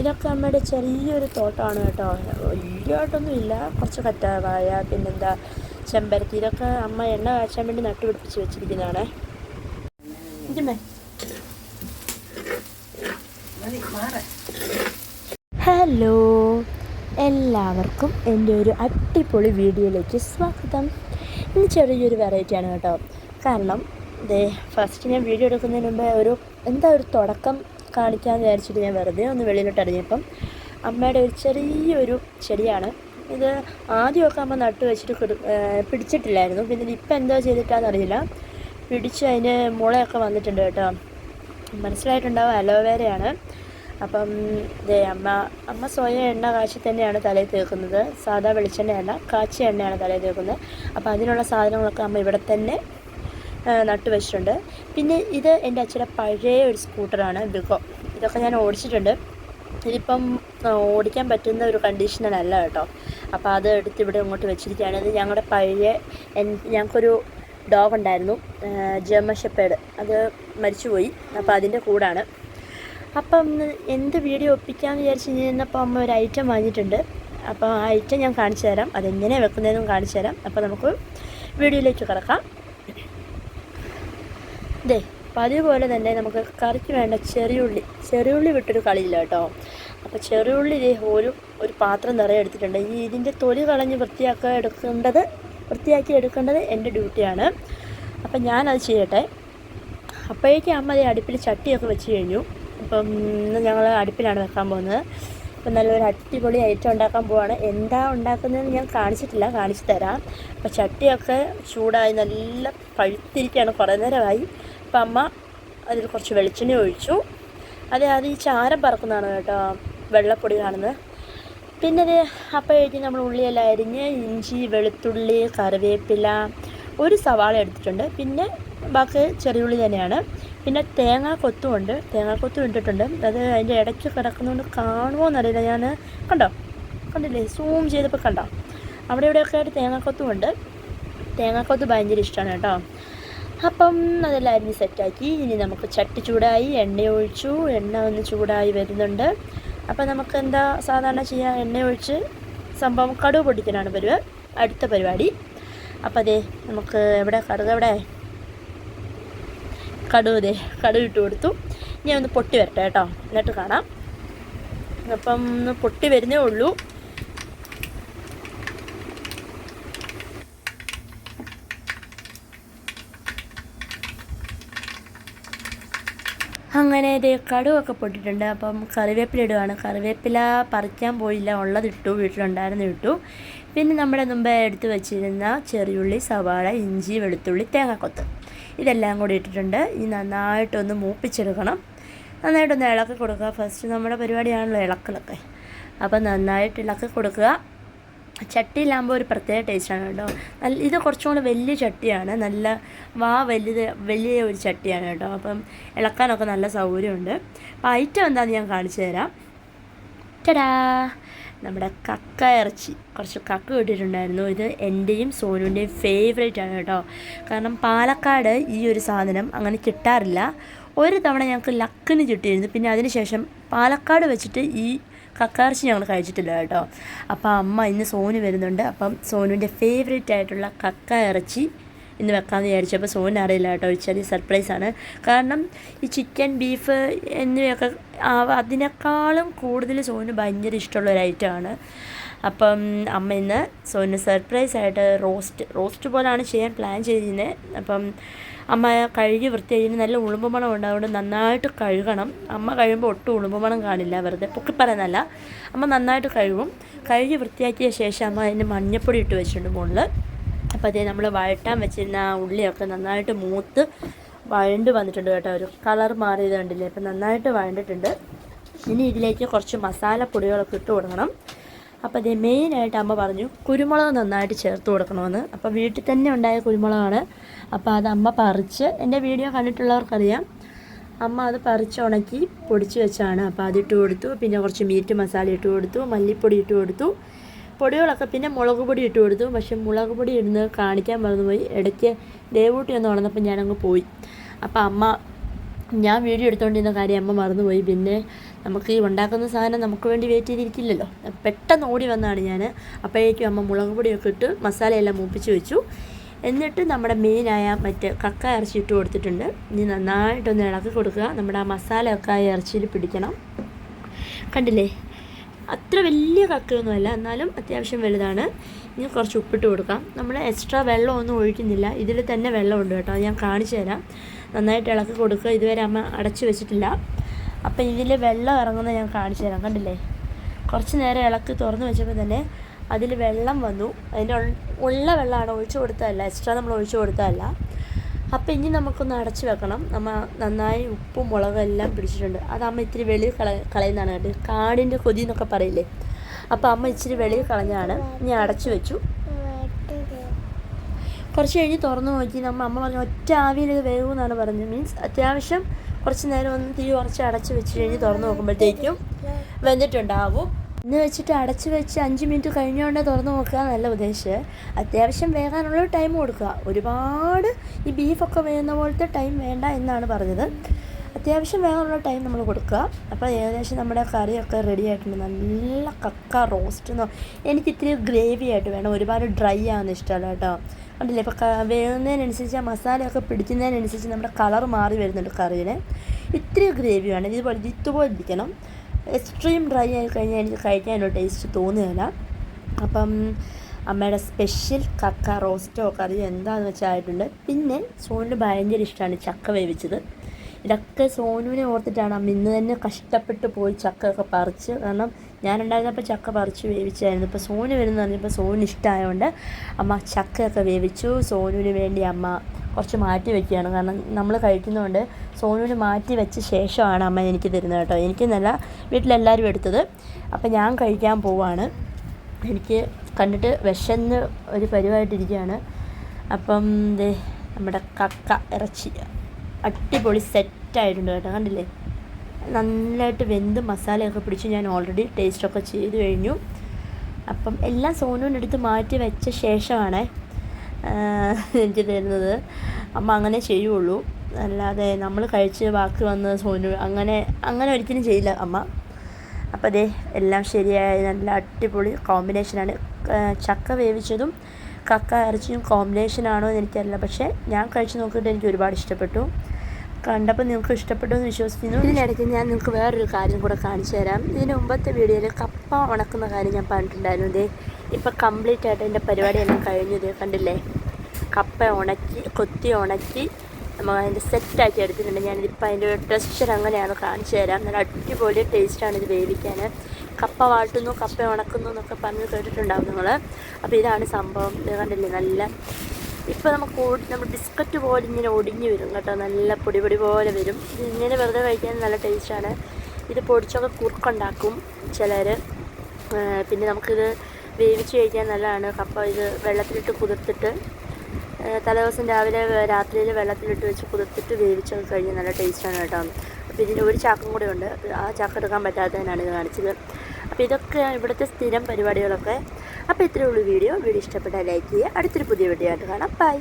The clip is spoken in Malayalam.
ഇതൊക്കെ അമ്മയുടെ ചെറിയൊരു തോട്ടമാണ് കേട്ടോ. വലിയതായിട്ടൊന്നും ഇല്ല. കുറച്ച് കറ്റാവായ പിന്നെന്താ ചെമ്പരത്തി. ഇതൊക്കെ അമ്മ എണ്ണ കാച്ചാൻ വേണ്ടി നട്ടുപിടിപ്പിച്ച് വെച്ചിരിക്കുന്നതാണ്. ഹലോ. എല്ലാവർക്കും എന്റെ ഒരു അടിപൊളി വീഡിയോയിലേക്ക് സ്വാഗതം. ഇന്ന് ചെറിയൊരു വെറൈറ്റിയാണ് കേട്ടോ. കാരണം ദേ ഫസ്റ്റ് ഞാൻ വീഡിയോ എടുക്കുന്നതിന് മുമ്പ് ഒരു എന്താ ഒരു തുടക്കം കാണിക്കാമെന്ന് വിചാരിച്ചിട്ട് ഞാൻ വെറുതെ ഒന്ന് വെളിയിലോട്ട് ഇറങ്ങിയപ്പം അമ്മയുടെ ഒരു ചെറിയൊരു ചെടിയാണ്. ഇത് ആദ്യമൊക്കെ അമ്മ നട്ടു വെച്ചിട്ട് പിടിച്ചിട്ടില്ലായിരുന്നു. പിന്നെ ഇപ്പം എന്തോ ചെയ്തിട്ടാണെന്നറിയില്ല പിടിച്ച് അതിന് മുളയൊക്കെ വന്നിട്ടുണ്ട് കേട്ടോ. മനസ്സിലായിട്ടുണ്ടാവും അലോവേരയാണ്. അപ്പം ഇതേ അമ്മ അമ്മ സ്വയം എണ്ണ കാച്ചി തന്നെയാണ് തലയിൽ തേക്കുന്നത്. സാധാ വെളിച്ചെണ്ണയല്ല കാച്ചി എണ്ണയാണ് തലയിൽ തേക്കുന്നത്. അപ്പോൾ അതിനുള്ള സാധനങ്ങളൊക്കെ അമ്മ ഇവിടെ തന്നെ നട്ടു വെച്ചിട്ടുണ്ട്. പിന്നെ ഇത് എന്റെ അച്ഛന്റെ പഴയ ഒരു സ്കൂട്ടറാണ് ബിഗോ. ഇതൊക്കെ ഞാൻ ഓടിച്ചിട്ടുണ്ട്. ഇതിപ്പം ഓടിക്കാൻ പറ്റുന്ന ഒരു കണ്ടീഷനല്ല കേട്ടോ. അപ്പോൾ അത് എടുത്ത് ഇവിടെ ഇങ്ങോട്ട് വെച്ചിരിക്കുകയാണ്. ഇത് ഞങ്ങളുടെ പഴയ ഞങ്ങൾക്കൊരു ഡോഗ് ഉണ്ടായിരുന്നു ജർമ്മൻ ഷെപ്പേഡ്. അത് മരിച്ചുപോയി. അപ്പോൾ അതിന്റെ കൂടാണ്. അപ്പം എന്ത് വീഡിയോ ഒപ്പിക്കാമെന്ന് വിചാരിച്ച് നിന്നപ്പോൾ അമ്മ ഒരു ഐറ്റം വാങ്ങിയിട്ടുണ്ട്. അപ്പോൾ ആ ഐറ്റം ഞാൻ കാണിച്ചു തരാം. അതെങ്ങനെയാണ് വെക്കുന്നതെന്നും കാണിച്ചു തരാം. അപ്പോൾ നമുക്ക് വീഡിയോയിലേക്ക് കിടക്കാം. ദേ പതിവ് പോലെ തന്നെ നമുക്ക് കറിക്ക് വേണ്ട ചെറിയുള്ളി ചെറിയുള്ളി വിട്ടൊരു കളിയില്ല കേട്ടോ. അപ്പോൾ ചെറിയുള്ളി ഇതേ ഒരു ഒരു പാത്രം നിറയെ എടുത്തിട്ടുണ്ട്. ഈ ഇതിന്റെ തൊലി കളഞ്ഞ് വൃത്തിയാക്കാൻ എടുക്കേണ്ടത് വൃത്തിയാക്കി എടുക്കേണ്ടത് എന്റെ ഡ്യൂട്ടിയാണ് അപ്പം ഞാനത് ചെയ്യട്ടെ. അപ്പോഴേക്കും അമ്മ അതേ അടുപ്പിൽ ചട്ടിയൊക്കെ വെച്ച് കഴിഞ്ഞു. അപ്പം ഇന്ന് ഞങ്ങൾ അടുപ്പിലാണ് വെക്കാൻ പോകുന്നത്. അപ്പം നല്ലൊരു അടിപൊളി ഐറ്റം ഉണ്ടാക്കാൻ പോവാണ്. എന്താ ഉണ്ടാക്കുന്നതെന്ന് ഞാൻ കാണിച്ചിട്ടില്ല കാണിച്ചു തരാം. അപ്പം ചട്ടിയൊക്കെ ചൂടായി നല്ല പഴുത്തിരിക്കുകയാണ്. കുറേ നേരമായി. അപ്പം അമ്മ അതിൽ കുറച്ച് വെളിച്ചെണ്ണ ഒഴിച്ചു. അതെ അത് ഈ ചാരം പറക്കുന്നതാണ് കേട്ടോ വെള്ളപ്പൊടി കാണുന്നത്. പിന്നെ അത് അപ്പോഴേക്കും നമ്മൾ ഉള്ളിയെല്ലാം അരിഞ്ഞ് ഇഞ്ചി വെളുത്തുള്ളി കറിവേപ്പില ഒരു സവാള എടുത്തിട്ടുണ്ട്. പിന്നെ ബാക്കി ചെറിയുള്ളി തന്നെയാണ്. പിന്നെ തേങ്ങാ കൊത്തുമുണ്ട് തേങ്ങാ കൊത്തും ഇട്ടിട്ടുണ്ട്. അത് അതിന്റെ ഇടയ്ക്ക് കിടക്കുന്നതുകൊണ്ട് കാണുമോ എന്നറിയില്ല. ഞാൻ കണ്ടോ? കണ്ടില്ലേ? സൂം ചെയ്തപ്പോൾ കണ്ടോ? അവിടെ ഇവിടെയൊക്കെ ആയിട്ട് തേങ്ങാക്കൊത്തുമുണ്ട് തേങ്ങാക്കൊത്ത് ഭയങ്കര ഇഷ്ടമാണ് കേട്ടോ. അപ്പം അതെല്ലാവരും സെറ്റാക്കി. ഇനി നമുക്ക് ചട്ടി ചൂടായി എണ്ണ ഒഴിച്ചു. എണ്ണ ഒന്ന് ചൂടായി വരുന്നുണ്ട്. അപ്പം നമുക്ക് എന്താ സാധാരണ ചെയ്യുക എണ്ണ ഒഴിച്ച് സംഭവം കടുവ് പൊട്ടിക്കലാണ് പരിവ് അടുത്ത പരിപാടി. അപ്പം അതെ നമുക്ക് എവിടെ? കടുക് എവിടെ? കടുവ് ദേ കടുവ് ഇട്ട് കൊടുത്തു. ഇനി ഒന്ന് പൊട്ടി വരട്ടെ കേട്ടോ. എന്നിട്ട് കാണാം. അപ്പം ഒന്ന് പൊട്ടി വരുന്നേ ഉള്ളൂ. അങ്ങനെ ഇത് കടുവൊക്കെ പൊട്ടിട്ടുണ്ട് അപ്പം കറിവേപ്പില ഇടുകയാണ് കറിവേപ്പില പറിക്കാൻ പോയില്ല. ഉള്ളതിട്ടു വീട്ടിലുണ്ടായിരുന്നു ഇട്ടു. പിന്നെ നമ്മുടെ മുമ്പേ എടുത്ത് വെച്ചിരുന്ന ചെറിയുള്ളി സവാള ഇഞ്ചി വെളുത്തുള്ളി തേങ്ങാക്കൊത്ത്. ഇതെല്ലാം കൂടി ഇട്ടിട്ടുണ്ട്. ഇനി നന്നായിട്ടൊന്ന് മൂപ്പിച്ചെടുക്കണം. നന്നായിട്ടൊന്ന് ഇളക്കി കൊടുക്കുക. ഫസ്റ്റ് നമ്മുടെ പരിപാടിയാണല്ലോ ഇളക്കലൊക്കെ. അപ്പം നന്നായിട്ട് ഇളക്കി കൊടുക്കുക. ചട്ടിയിലാകുമ്പോൾ ഒരു പ്രത്യേക ടേസ്റ്റാണ് കേട്ടോ. നല്ല ഇത് കുറച്ചും കൂടെ വലിയ ചട്ടിയാണ്. നല്ല വാ വലുത് വലിയ ഒരു ചട്ടിയാണ് കേട്ടോ. അപ്പം ഇളക്കാനൊക്കെ നല്ല സൗകര്യമുണ്ട്. അപ്പോൾ ഐറ്റം എന്താണെന്ന് ഞാൻ കാണിച്ചു തരാം. ടടാ നമ്മുടെ കക്ക ഇറച്ചി. കുറച്ച് കക്ക കിട്ടിയിട്ടുണ്ടായിരുന്നു. ഇത് എന്റെയും സോനുവിന്റെയും ഫേവറേറ്റ് ആണ് കേട്ടോ. കാരണം പാലക്കാട് ഈ ഒരു സാധനം അങ്ങനെ കിട്ടാറില്ല. ഒരു തവണ ഞങ്ങൾക്ക് ലക്കിന് കിട്ടിയിരുന്നു. പിന്നെ അതിനുശേഷം പാലക്കാട് വെച്ചിട്ട് ഈ കക്കയിറച്ചി ഞങ്ങൾ കഴിച്ചിട്ടില്ല കേട്ടോ. അപ്പോൾ അമ്മ ഇന്ന് സോനു വരുന്നുണ്ട്. അപ്പം സോനുവിന്റെ ഫേവറേറ്റ് ആയിട്ടുള്ള കക്ക ഇറച്ചി ഇന്ന് വെക്കാമെന്ന് വിചാരിച്ചപ്പോൾ സോനു അറിയില്ല കേട്ടോ. ഒരു ചെറിയ സർപ്രൈസാണ് കാരണം ഈ ചിക്കൻ ബീഫ് എന്നിവയൊക്കെ അതിനേക്കാളും കൂടുതൽ സോന് ഭയങ്കര ഇഷ്ടമുള്ള ഒരു ഐറ്റമാണ് അപ്പം അമ്മ ഇന്ന് സോനു സർപ്രൈസ് ആയിട്ട് റോസ്റ്റ് റോസ്റ്റ് പോലാണ് ചെയ്യാൻ പ്ലാൻ ചെയ്തിരുന്നത് അപ്പം അമ്മ കഴുകി വൃത്തിയായി. നല്ല ഉളുമ്പ് മണം നന്നായിട്ട് കഴുകണം. അമ്മ കഴിയുമ്പോൾ ഒട്ടും ഉളുമ്പ് മണം കാണില്ല വെറുതെ പൊക്കി പറയുന്നല്ല അമ്മ നന്നായിട്ട് കഴുകും. കഴുകി വൃത്തിയാക്കിയ ശേഷം അമ്മ അതിന് മഞ്ഞപ്പൊടി ഇട്ട് വെച്ചിട്ടുണ്ട് മുകളിൽ. അപ്പോൾ അതേ നമ്മൾ വഴട്ടാൻ വെച്ചിരുന്ന ആ ഉള്ളിയൊക്കെ നന്നായിട്ട് മൂത്ത് വഴണ്ട് വന്നിട്ടുണ്ട് കേട്ടോ. ഒരു കളർ മാറിയത് കണ്ടില്ലേ? അപ്പം നന്നായിട്ട് വഴണ്ടിട്ടുണ്ട്. ഇനി ഇതിലേക്ക് കുറച്ച് മസാലപ്പൊടികളൊക്കെ ഇട്ട് കൊടുക്കണം. അപ്പോൾ അതേ മെയിനായിട്ട് അമ്മ പറഞ്ഞു കുരുമുളക് നന്നായിട്ട് ചേർത്ത് കൊടുക്കണമെന്ന്. അപ്പോൾ വീട്ടിൽ തന്നെ ഉണ്ടായ കുരുമുളകാണ്. അപ്പോൾ അത് അമ്മ പറിച്ച് എന്റെ വീഡിയോ കണ്ടിട്ടുള്ളവർക്കറിയാം. അമ്മ അത് പറിച്ച് ഉണക്കി പൊടിച്ച് വെച്ചാണ്. അപ്പോൾ അതിട്ട് കൊടുത്തു. പിന്നെ കുറച്ച് മീറ്റ് മസാല ഇട്ട് കൊടുത്തു. മല്ലിപ്പൊടി ഇട്ട് കൊടുത്തു. പൊടികളൊക്കെ പിന്നെ മുളക് പൊടി ഇട്ട് കൊടുത്തു. പക്ഷെ മുളക് പൊടി ഇടുന്നത് കാണിക്കാൻ മറന്നുപോയി. ഇടയ്ക്ക് ദേവൂട്ടി ഒന്ന് ഉണർന്നപ്പോൾ ഞാനങ്ങ് പോയി. അപ്പോൾ അമ്മ ഞാൻ വീഡിയോ എടുത്തുകൊണ്ടിരുന്ന കാര്യം അമ്മ മറന്നുപോയി. പിന്നെ നമുക്ക് ഈ ഉണ്ടാക്കുന്ന സാധനം നമുക്ക് വേണ്ടി വെയിറ്റ് ചെയ്തിരിക്കില്ലല്ലോ. പെട്ടെന്ന് ഓടി വന്നാണ് ഞാൻ അപ്പോഴേക്കും അമ്മ മുളക് പൊടിയൊക്കെ ഇട്ട് മസാലയെല്ലാം മൂപ്പിച്ച് വെച്ചു. എന്നിട്ട് നമ്മുടെ മെയിനായ മറ്റേ കക്ക ഇറച്ചി ഇട്ട് കൊടുത്തിട്ടുണ്ട്. ഇനി നന്നായിട്ടൊന്ന് ഇളക്കി കൊടുക്കുക. നമ്മുടെ ആ മസാലയൊക്കെ ആ ഇറച്ചിയിൽ പിടിക്കണം. കണ്ടില്ലേ? അത്ര വലിയ കക്കയൊന്നുമല്ല. എന്നാലും അത്യാവശ്യം വലുതാണ്. ഇനി കുറച്ച് ഉപ്പിട്ട് കൊടുക്കാം. നമ്മൾ എക്സ്ട്രാ വെള്ളമൊന്നും ഒഴിക്കുന്നില്ല. ഇതിൽ തന്നെ വെള്ളമുണ്ട് കേട്ടോ. ഞാൻ കാണിച്ചു തരാം. നന്നായിട്ട് ഇളക്കി കൊടുക്കുക. ഇതുവരെ അമ്മ അടച്ചു വെച്ചിട്ടില്ല. അപ്പം ഇതിൽ വെള്ളം ഇറങ്ങുന്നത് ഞാൻ കാണിച്ചു തരാം. കണ്ടില്ലേ? കുറച്ച് നേരം ഇളക്കി തുറന്ന് വെച്ചപ്പോൾ തന്നെ അതിൽ വെള്ളം വന്നു. അതിന്റെ ഉള്ള വെള്ളമാണ് ഒഴിച്ചു കൊടുത്തതല്ല എക്സ്ട്രാ നമ്മൾ ഒഴിച്ചു കൊടുത്തതല്ല. അപ്പം ഇനി നമുക്കൊന്ന് അടച്ചു വെക്കണം. നമ്മൾ നന്നായി ഉപ്പും മുളകും എല്ലാം പിടിച്ചിട്ടുണ്ട്. അത് അമ്മ ഇത്തിരി വെളിയിൽ കള കളയുന്നതാണ്. കേട്ടോ കാടിന്റെ കൊതി എന്നൊക്കെ പറയില്ലേ? അപ്പോൾ അമ്മ ഇച്ചിരി വെളിയിൽ കളഞ്ഞാണ് ഇനി അടച്ചു വെച്ചു. കുറച്ച് കഴിഞ്ഞ് തുറന്നു നോക്കി. നമ്മൾ അമ്മ പറഞ്ഞു ഒറ്റ ആവിയിൽ ഇത് എന്നാണ് പറഞ്ഞത്. മീൻസ് അത്യാവശ്യം കുറച്ച് നേരം ഒന്ന് തിരി കുറച്ച് അടച്ച് വെച്ച് കഴിഞ്ഞ് തുറന്ന് നോക്കുമ്പോഴത്തേക്കും വെന്തിട്ടുണ്ടാവും. ഇന്ന് വെച്ചിട്ട് അടച്ച് വെച്ച് അഞ്ച് മിനിറ്റ് കഴിഞ്ഞുകൊണ്ട് തുറന്ന് നോക്കുക നല്ല ഉദ്ദേശം അത്യാവശ്യം വേകാനുള്ള ടൈം കൊടുക്കുക. ഒരുപാട് ഈ ബീഫൊക്കെ വേകുന്ന പോലത്തെ ടൈം വേണ്ട എന്നാണ് പറഞ്ഞത്. അത്യാവശ്യം വേകാനുള്ള ടൈം നമ്മൾ കൊടുക്കുക. അപ്പോൾ ഏകദേശം നമ്മുടെ കറിയൊക്കെ റെഡി ആയിട്ടുണ്ട്. നല്ല കക്ക റോസ്റ്റ് എന്നോ എനിക്ക് ഇത്തിരി ഗ്രേവി ആയിട്ട് വേണം. ഒരുപാട് ഡ്രൈ ആവുന്ന ഇഷ്ടമല്ല കേട്ടോ. കണ്ടില്ലേ ഇപ്പോൾ വേകുന്നതിനനുസരിച്ച് ആ മസാലയൊക്കെ പിടിക്കുന്നതിനനുസരിച്ച് നമ്മുടെ കളർ മാറി വരുന്നുണ്ട് കറിയിൽ ഇത്രയും ഗ്രേവി വേണം ഇതുപോലെ ഇതുപോലെ ഇരിക്കണം. എക്സ്ട്രീം ഡ്രൈ ആയി കഴിഞ്ഞാൽ എനിക്ക് കഴിക്കാനൊരു ടേസ്റ്റ് തോന്നുകയില്ല. അപ്പം അമ്മയുടെ സ്പെഷ്യൽ കക്ക റോസ്റ്റോ കറിയോ എന്താണെന്ന് വെച്ചാൽ ആയിട്ടുണ്ട്. പിന്നെ സോണിന് ഭയങ്കര ഇഷ്ടമാണ് ചക്ക വേവിച്ചത്. ഇതൊക്കെ സോനുവിനെ ഓർത്തിട്ടാണ് അമ്മ ഇന്ന് തന്നെ കഷ്ടപ്പെട്ട് പോയി ചക്കയൊക്കെ പറിച്ച്. കാരണം ഞാനുണ്ടായിരുന്നപ്പോൾ ചക്ക പറിച്ച് വേവിച്ചായിരുന്നു. ഇപ്പോൾ സോനു വരുന്നു പറഞ്ഞപ്പോൾ സോനു ഇഷ്ടമായതുകൊണ്ട് അമ്മ ചക്കയൊക്കെ വേവിച്ചു. സോനുവിന് വേണ്ടി അമ്മ കുറച്ച് മാറ്റി വെക്കുകയാണ്. കാരണം നമ്മൾ കഴിക്കുന്നതുകൊണ്ട് സോനുവിന് മാറ്റി വെച്ച ശേഷമാണ് അമ്മ എനിക്ക് തരുന്നത് കേട്ടോ. എനിക്ക് നല്ല വീട്ടിലെല്ലാവരും എടുത്തത്. അപ്പോൾ ഞാൻ കഴിക്കാൻ പോവാണ്. എനിക്ക് കണ്ടിട്ട് വിശന്ന് ഒരു പരിവായിട്ടിരിക്കുകയാണ് അപ്പം ദേ നമ്മുടെ കക്ക ഇറച്ചി. അടിപൊളി സെറ്റായിട്ടുണ്ട് കേട്ടോ കണ്ടില്ലേ? നന്നായിട്ട് വെന്ത് മസാലയൊക്കെ പിടിച്ച് ഞാൻ ഓൾറെഡി ടേസ്റ്റൊക്കെ ചെയ്ത് കഴിഞ്ഞു. അപ്പം എല്ലാം സോനുവിന്റെ അടുത്ത് മാറ്റി വെച്ച ശേഷമാണ് എനിക്ക് തരുന്നത്. അമ്മ അങ്ങനെ ചെയ്യുള്ളൂ. അല്ലാതെ നമ്മൾ കഴിച്ച് ബാക്കി വന്ന് സോനു അങ്ങനെ അങ്ങനെ ഒരിക്കലും ചെയ്യില്ല അമ്മ. അപ്പോൾ അതേ എല്ലാം ശരിയായി. നല്ല അടിപൊളി കോമ്പിനേഷനാണ്. ചക്ക വേവിച്ചതും കക്ക ഇറച്ചിയും കോമ്പിനേഷനാണോ എന്ന് എനിക്കറിയില്ല. പക്ഷേ ഞാൻ കഴിച്ച് നോക്കിയിട്ട് എനിക്ക് ഒരുപാട് ഇഷ്ടപ്പെട്ടു. കണ്ടപ്പോൾ നിങ്ങൾക്ക് ഇഷ്ടപ്പെട്ടു എന്ന് വിശ്വസിക്കുന്നു. ഇതിനിടയ്ക്ക് ഞാൻ നിങ്ങൾക്ക് വേറൊരു കാര്യം കൂടെ കാണിച്ചു തരാം. ഇതിന് മുമ്പത്തെ വീഡിയോയിൽ കപ്പ ഉണക്കുന്ന കാര്യം ഞാൻ പറഞ്ഞിട്ടുണ്ടായിരുന്നു ഇതേ ഇപ്പം കംപ്ലീറ്റ് ആയിട്ട് എന്റെ പരിപാടിയെല്ലാം കഴിഞ്ഞു ഇതേ കണ്ടില്ലേ? കപ്പ ഉണക്കി കൊത്തി ഉണക്കി നമ്മൾ അതിന്റെ സെറ്റാക്കി എടുത്തിട്ടുണ്ട് ഞാനിതിപ്പോൾ അതിന്റെ ടെക്സ്ചർ അങ്ങനെയാണ് കാണിച്ചു തരാം. നല്ല അടിപൊളി ടേസ്റ്റാണ് ഇത് വേവിക്കാൻ കപ്പ വാട്ടുന്നു കപ്പ ഉണക്കുന്നു എന്നൊക്കെ പറഞ്ഞ് കേട്ടിട്ടുണ്ടാവും നിങ്ങൾ അപ്പോൾ ഇതാണ് സംഭവം. കണ്ടില്ലേ? നല്ല ഇപ്പോൾ നമുക്ക് ഓടി നമ്മൾ ബിസ്ക്കറ്റ് പോലെ ഇങ്ങനെ ഒടിഞ്ഞ് വരും കേട്ടോ. നല്ല പൊടി പൊടി പോലെ വരും. ഇങ്ങനെ വെറുതെ കഴിക്കാൻ നല്ല ടേസ്റ്റാണ് ഇത് പൊടിച്ചൊക്കെ കുറുക്കുണ്ടാക്കും ചിലർ പിന്നെ നമുക്കിത് വേവിച്ച് കഴിക്കാൻ നല്ലതാണ്. കപ്പ ഇത് വെള്ളത്തിലിട്ട് കുതിർത്തിട്ട് തലേദിവസം രാവിലെ രാത്രിയിൽ വെള്ളത്തിലിട്ട് വെച്ച് കുതിർത്തിട്ട് വേവിച്ചൊക്കെ കഴിഞ്ഞാൽ നല്ല ടേസ്റ്റാണ് കേട്ടോ. അപ്പോൾ ഇതിന്റെ ഒരു ചാക്കും കൂടെ ഉണ്ട്. ആ ചാക്ക് എടുക്കാൻ പറ്റാത്തതിനാണ് ഇത് കാണിച്ചത്. അപ്പോൾ ഇതൊക്കെ ഇവിടുത്തെ സ്ഥിരം പരിപാടികളൊക്കെ അപ്പോൾ ഇത്രയേ ഉള്ളൂ വീഡിയോ. വീഡിയോ ഇഷ്ടപ്പെട്ടാൽ ലൈക്ക് ചെയ്യുക. അടുത്തൊരു പുതിയ വീഡിയോ ആയിട്ട് കാണാം. ബൈ